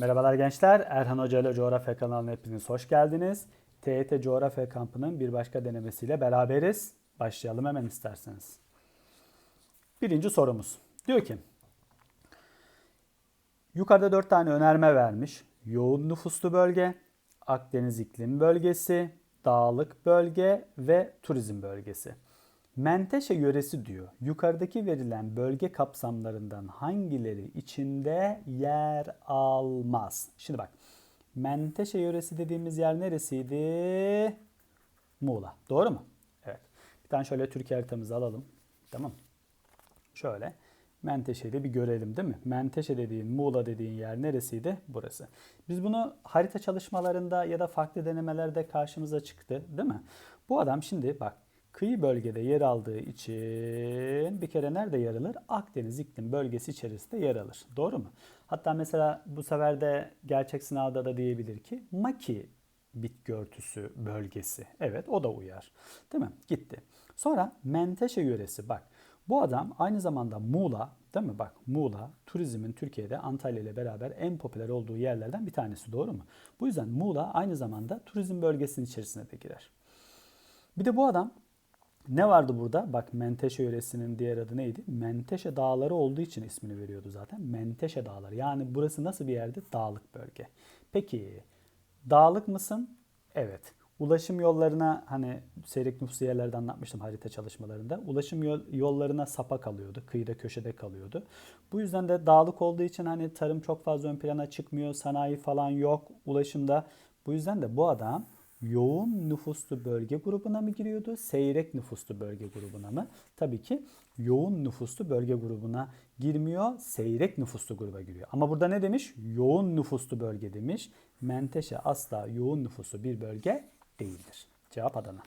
Merhabalar gençler. Erhan Hoca ile Coğrafya kanalına hepiniz hoş geldiniz. TYT Coğrafya kampının bir başka denemesiyle beraberiz. Başlayalım hemen isterseniz. Birinci sorumuz. Diyor ki, yukarıda dört tane önerme vermiş. Yoğun nüfuslu bölge, Akdeniz iklim bölgesi, dağlık bölge ve turizm bölgesi. Menteşe yöresi diyor. Yukarıdaki verilen bölge kapsamlarından hangileri içinde yer almaz? Şimdi bak. Menteşe yöresi dediğimiz yer neresiydi? Muğla. Doğru mu? Evet. Bir tane şöyle Türkiye haritamızı alalım. Tamam. Şöyle. Menteşe'yi de bir görelim değil mi? Menteşe dediğin, Muğla dediğin yer neresiydi? Burası. Biz bunu harita çalışmalarında ya da farklı denemelerde karşımıza çıktı değil mi? Bu adam şimdi bak kıyı bölgede yer aldığı için bir kere nerede yer alır? Akdeniz iklim bölgesi içerisinde yer alır. Doğru mu? Hatta mesela bu sefer de gerçek sınavda da diyebilir ki Maki bitki örtüsü bölgesi. Evet o da uyar. Değil mi? Gitti. Sonra Menteşe yöresi bak. Bu adam aynı zamanda Muğla değil mi? Bak Muğla turizmin Türkiye'de Antalya ile beraber en popüler olduğu yerlerden bir tanesi doğru mu? Bu yüzden Muğla aynı zamanda turizm bölgesinin içerisine de girer. Bir de bu adam ne vardı burada? Bak Menteşe yöresinin diğer adı neydi? Menteşe dağları olduğu için ismini veriyordu zaten. Menteşe dağları. Yani burası nasıl bir yerdi? Dağlık bölge. Peki dağlık mısın? Evet. Ulaşım yollarına hani seyrek nüfuslu yerlerde anlatmıştım harita çalışmalarında. Ulaşım yollarına sapa kalıyordu. Kıyıda köşede kalıyordu. Bu yüzden de dağlık olduğu için hani tarım çok fazla ön plana çıkmıyor. Sanayi falan yok ulaşımda. Bu yüzden de bu adam yoğun nüfuslu bölge grubuna mı giriyordu? Seyrek nüfuslu bölge grubuna mı? Tabii ki yoğun nüfuslu bölge grubuna girmiyor. Seyrek nüfuslu gruba giriyor. Ama burada ne demiş? Yoğun nüfuslu bölge demiş. Menteşe asla yoğun nüfuslu bir bölge değildir. Cevap Adana.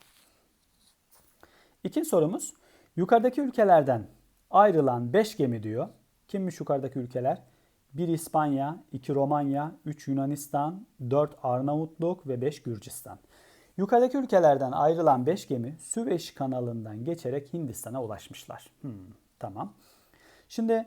İkinci sorumuz. Yukarıdaki ülkelerden ayrılan 5 gemi diyor. Kimmiş yukarıdaki ülkeler? 1 İspanya, 2 Romanya, 3 Yunanistan, 4 Arnavutluk ve 5 Gürcistan. Yukarıdaki ülkelerden ayrılan 5 gemi Süveyş kanalından geçerek Hindistan'a ulaşmışlar. Hmm, tamam. Şimdi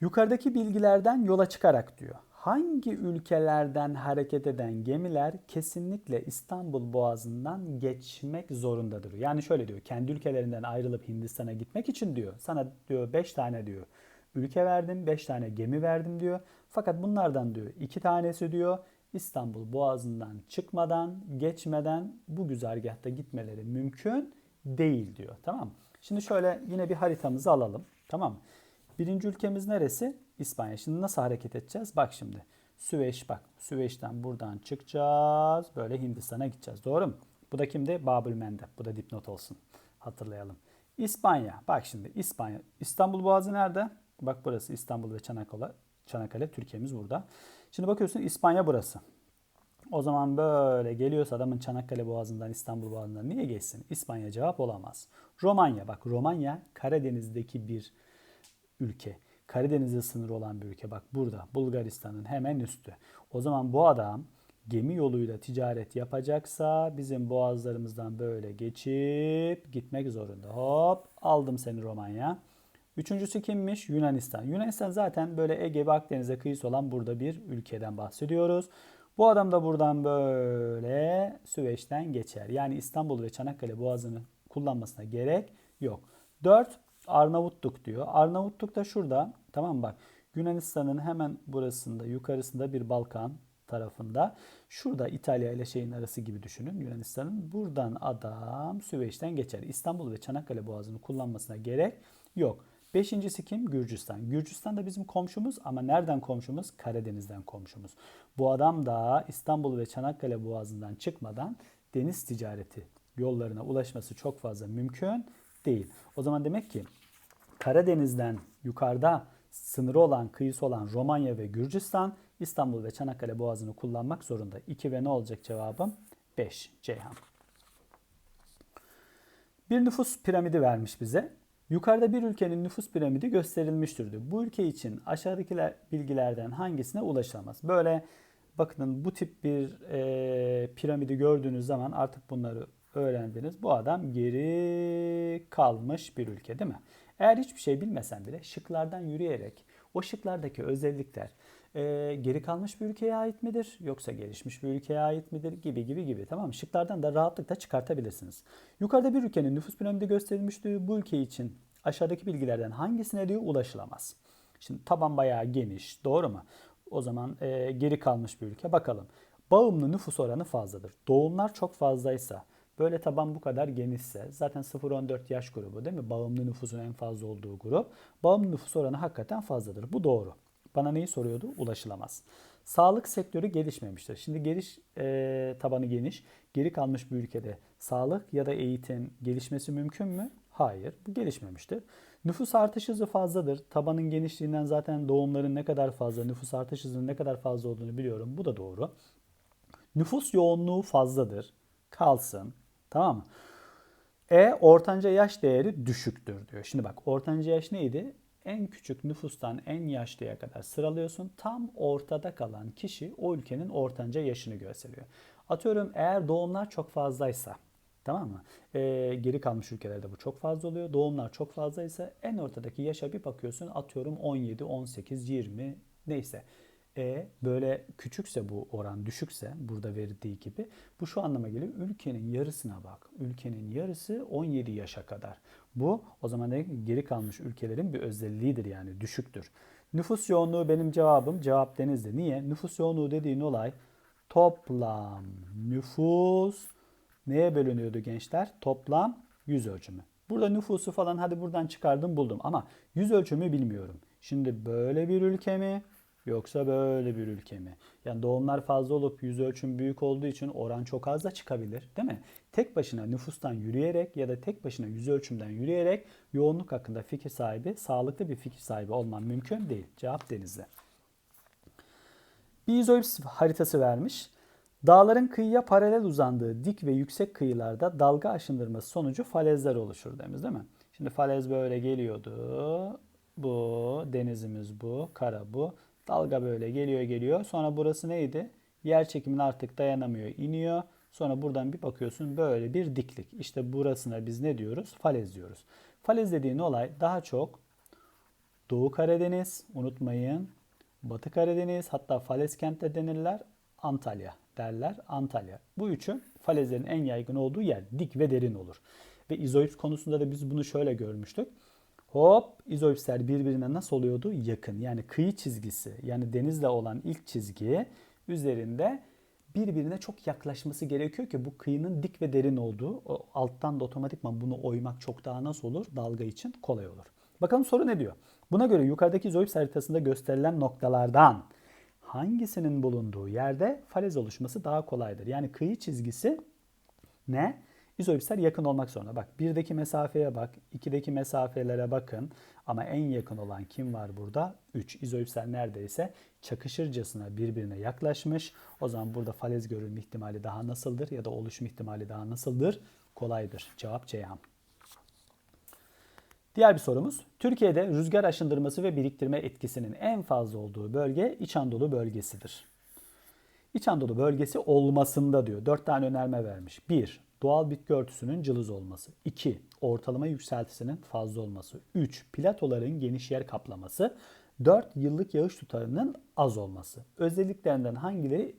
yukarıdaki bilgilerden yola çıkarak diyor. Hangi ülkelerden hareket eden gemiler kesinlikle İstanbul Boğazı'ndan geçmek zorundadır? Yani şöyle diyor. Kendi ülkelerinden ayrılıp Hindistan'a gitmek için diyor. Sana diyor 5 tane diyor ülke verdim, 5 tane gemi verdim diyor. Fakat bunlardan diyor 2 tanesi diyor İstanbul Boğazı'ndan çıkmadan, geçmeden bu güzergahta gitmeleri mümkün değil diyor. Tamam? Şimdi şöyle yine bir haritamızı alalım. Tamam? Birinci ülkemiz neresi? İspanya. Şimdi nasıl hareket edeceğiz? Bak şimdi. Süveyş bak. Süveyş'ten buradan çıkacağız. Böyle Hindistan'a gideceğiz. Doğru mu? Bu da kimdi? Babül Mendeb. Bu da dipnot olsun. Hatırlayalım. İspanya. Bak şimdi İspanya. İstanbul Boğazı nerede? Bak burası İstanbul ve Çanakkale. Çanakkale Türkiye'miz burada. Şimdi bakıyorsun İspanya burası. O zaman böyle geliyorsa adamın Çanakkale Boğazı'ndan İstanbul Boğazı'ndan niye geçsin? İspanya cevap olamaz. Romanya bak Romanya Karadeniz'deki bir ülke. Karadeniz'e sınırı olan bir ülke. Bak burada Bulgaristan'ın hemen üstü. O zaman bu adam gemi yoluyla ticaret yapacaksa bizim boğazlarımızdan böyle geçip gitmek zorunda. Hop aldım seni Romanya. Üçüncüsü kimmiş? Yunanistan. Yunanistan zaten böyle Ege ve Akdeniz'e kıyısı olan burada bir ülkeden bahsediyoruz. Bu adam da buradan böyle Süveyş'ten geçer. Yani İstanbul ve Çanakkale boğazını kullanmasına gerek yok. 4 Arnavutluk diyor. Arnavutluk da şurada. Tamam bak. Yunanistan'ın hemen burasında yukarısında bir Balkan tarafında. Şurada İtalya ile şeyin arası gibi düşünün Yunanistan'ın. Buradan adam Süveyş'ten geçer. İstanbul ve Çanakkale boğazını kullanmasına gerek yok. Beşincisi kim? Gürcistan. Gürcistan da bizim komşumuz ama nereden komşumuz? Karadeniz'den komşumuz. Bu adam da İstanbul ve Çanakkale boğazından çıkmadan deniz ticareti yollarına ulaşması çok fazla mümkün değil. O zaman demek ki Karadeniz'den yukarıda sınırı olan, kıyısı olan Romanya ve Gürcistan İstanbul ve Çanakkale boğazını kullanmak zorunda. 2 ve ne olacak cevabım? 5 Ceyhan. Bir nüfus piramidi vermiş bize. Yukarıda bir ülkenin nüfus piramidi gösterilmiştir. Bu ülke için aşağıdaki bilgilerden hangisine ulaşılamaz? Böyle bakın bu tip bir e, piramidi gördüğünüz zaman artık bunları öğrendiniz. Bu adam geri kalmış bir ülke değil mi? Eğer hiçbir şey bilmesen bile şıklardan yürüyerek O şıklardaki özellikler e, geri kalmış bir ülkeye ait midir yoksa gelişmiş bir ülkeye ait midir gibi gibi gibi tamam mı? Şıklardan da rahatlıkla çıkartabilirsiniz. Yukarıda bir ülkenin nüfus piramidi gösterilmişti. Bu ülke için aşağıdaki bilgilerden hangisine diyor ulaşılamaz. Şimdi taban bayağı geniş doğru mu? O zaman e, geri kalmış bir ülke. Bakalım. Bağımlı nüfus oranı fazladır. Doğumlar çok fazlaysa, böyle taban bu kadar genişse, zaten 0-14 yaş grubu değil mi? Bağımlı nüfusun en fazla olduğu grup. Bağımlı nüfus oranı hakikaten fazladır. Bu doğru. Bana neyi soruyordu? Ulaşılamaz. Sağlık sektörü gelişmemiştir. Şimdi geliş e, tabanı geniş, geri kalmış bir ülkede sağlık ya da eğitim gelişmesi mümkün mü? Hayır, bu gelişmemiştir. Nüfus artış hızı fazladır. Tabanın genişliğinden zaten doğumların ne kadar fazla, nüfus artış hızının ne kadar fazla olduğunu biliyorum. Bu da doğru. Nüfus yoğunluğu fazladır. Kalsın. Tamam mı? E ortanca yaş değeri düşüktür diyor. Şimdi bak ortanca yaş neydi? En küçük nüfustan en yaşlıya kadar sıralıyorsun. Tam ortada kalan kişi o ülkenin ortanca yaşını gösteriyor. Atıyorum eğer doğumlar çok fazlaysa Tamam mı? Ee, geri kalmış ülkelerde bu çok fazla oluyor. Doğumlar çok fazlaysa en ortadaki yaşa bir bakıyorsun atıyorum 17, 18, 20 neyse. E böyle küçükse bu oran düşükse burada verildiği gibi bu şu anlama geliyor. Ülkenin yarısına bak. Ülkenin yarısı 17 yaşa kadar. Bu o zaman geri kalmış ülkelerin bir özelliğidir yani düşüktür. Nüfus yoğunluğu benim cevabım. Cevap denizde. Niye? Nüfus yoğunluğu dediğin olay toplam nüfus neye bölünüyordu gençler? Toplam yüz ölçümü. Burada nüfusu falan hadi buradan çıkardım buldum ama yüz ölçümü bilmiyorum. Şimdi böyle bir ülke mi yoksa böyle bir ülke mi? Yani doğumlar fazla olup yüz ölçüm büyük olduğu için oran çok az da çıkabilir değil mi? Tek başına nüfustan yürüyerek ya da tek başına yüz ölçümden yürüyerek yoğunluk hakkında fikir sahibi, sağlıklı bir fikir sahibi olman mümkün değil. Cevap denizde. Bir izoips haritası vermiş. Dağların kıyıya paralel uzandığı dik ve yüksek kıyılarda dalga aşındırması sonucu falezler oluşur demiş değil mi? Şimdi falez böyle geliyordu. Bu denizimiz bu, kara bu. Dalga böyle geliyor geliyor. Sonra burası neydi? Yer çekimine artık dayanamıyor, iniyor. Sonra buradan bir bakıyorsun böyle bir diklik. İşte burasına biz ne diyoruz? Falez diyoruz. Falez dediğin olay daha çok Doğu Karadeniz, unutmayın. Batı Karadeniz, hatta falez kent de denirler. Antalya derler Antalya. Bu üçü falezlerin en yaygın olduğu yer. Dik ve derin olur. Ve izoips konusunda da biz bunu şöyle görmüştük. Hop izoipsler birbirine nasıl oluyordu? Yakın. Yani kıyı çizgisi yani denizle olan ilk çizgi üzerinde birbirine çok yaklaşması gerekiyor ki bu kıyının dik ve derin olduğu o alttan da otomatikman bunu oymak çok daha nasıl olur? Dalga için kolay olur. Bakalım soru ne diyor? Buna göre yukarıdaki izoips haritasında gösterilen noktalardan hangisinin bulunduğu yerde falez oluşması daha kolaydır. Yani kıyı çizgisi ne? İzoipsler yakın olmak zorunda. Bak birdeki mesafeye bak, ikideki mesafelere bakın. Ama en yakın olan kim var burada? 3. İzoipsler neredeyse çakışırcasına birbirine yaklaşmış. O zaman burada falez görülme ihtimali daha nasıldır ya da oluşum ihtimali daha nasıldır? Kolaydır. Cevap Ceyhan. Diğer bir sorumuz. Türkiye'de rüzgar aşındırması ve biriktirme etkisinin en fazla olduğu bölge İç Anadolu bölgesidir. İç Anadolu bölgesi olmasında diyor. Dört tane önerme vermiş. 1. Doğal bitki örtüsünün cılız olması. 2. Ortalama yükseltisinin fazla olması. 3. Platoların geniş yer kaplaması. 4. Yıllık yağış tutarının az olması. Özelliklerinden hangileri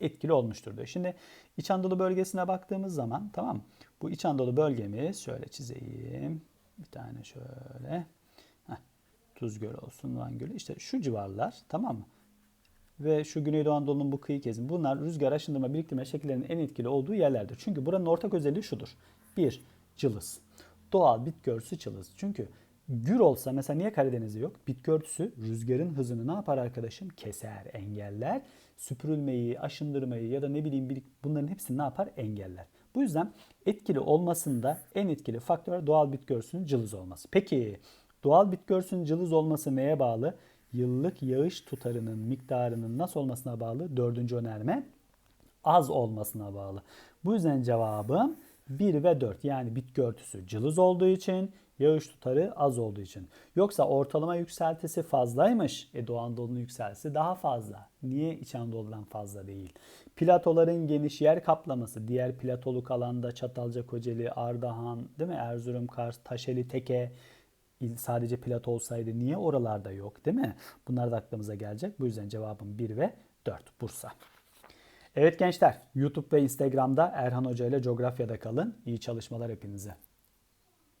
etkili olmuştur diyor. Şimdi İç Anadolu bölgesine baktığımız zaman tamam Bu İç Anadolu bölgemiz şöyle çizeyim. Bir tane şöyle. Heh, Tuz olsun, Van Gölü. İşte şu civarlar tamam mı? Ve şu Güneydoğu Anadolu'nun bu kıyı kesimi. Bunlar rüzgar aşındırma, biriktirme şekillerinin en etkili olduğu yerlerdir. Çünkü buranın ortak özelliği şudur. Bir, cılız. Doğal bitki örtüsü cılız. Çünkü gür olsa mesela niye Karadeniz'de yok? Bitki örtüsü rüzgarın hızını ne yapar arkadaşım? Keser, engeller. Süpürülmeyi, aşındırmayı ya da ne bileyim bunların hepsini ne yapar? Engeller. Bu yüzden etkili olmasında en etkili faktör doğal bitki örtüsünün cılız olması. Peki doğal bitki örtüsünün cılız olması neye bağlı? Yıllık yağış tutarının miktarının nasıl olmasına bağlı? Dördüncü önerme az olmasına bağlı. Bu yüzden cevabım 1 ve 4 yani bitki örtüsü cılız olduğu için yağış tutarı az olduğu için. Yoksa ortalama yükseltisi fazlaymış. E Doğu Anadolu'nun yükseltisi daha fazla. Niye İç Anadolu'dan fazla değil? Platoların geniş yer kaplaması, diğer platoluk alanda Çatalca, Kocaeli, Ardahan, değil mi? Erzurum, Kars, Taşeli, Teke sadece plato olsaydı niye oralarda yok değil mi? Bunlar da aklımıza gelecek. Bu yüzden cevabım 1 ve 4 Bursa. Evet gençler YouTube ve Instagram'da Erhan Hoca ile coğrafyada kalın. İyi çalışmalar hepinize.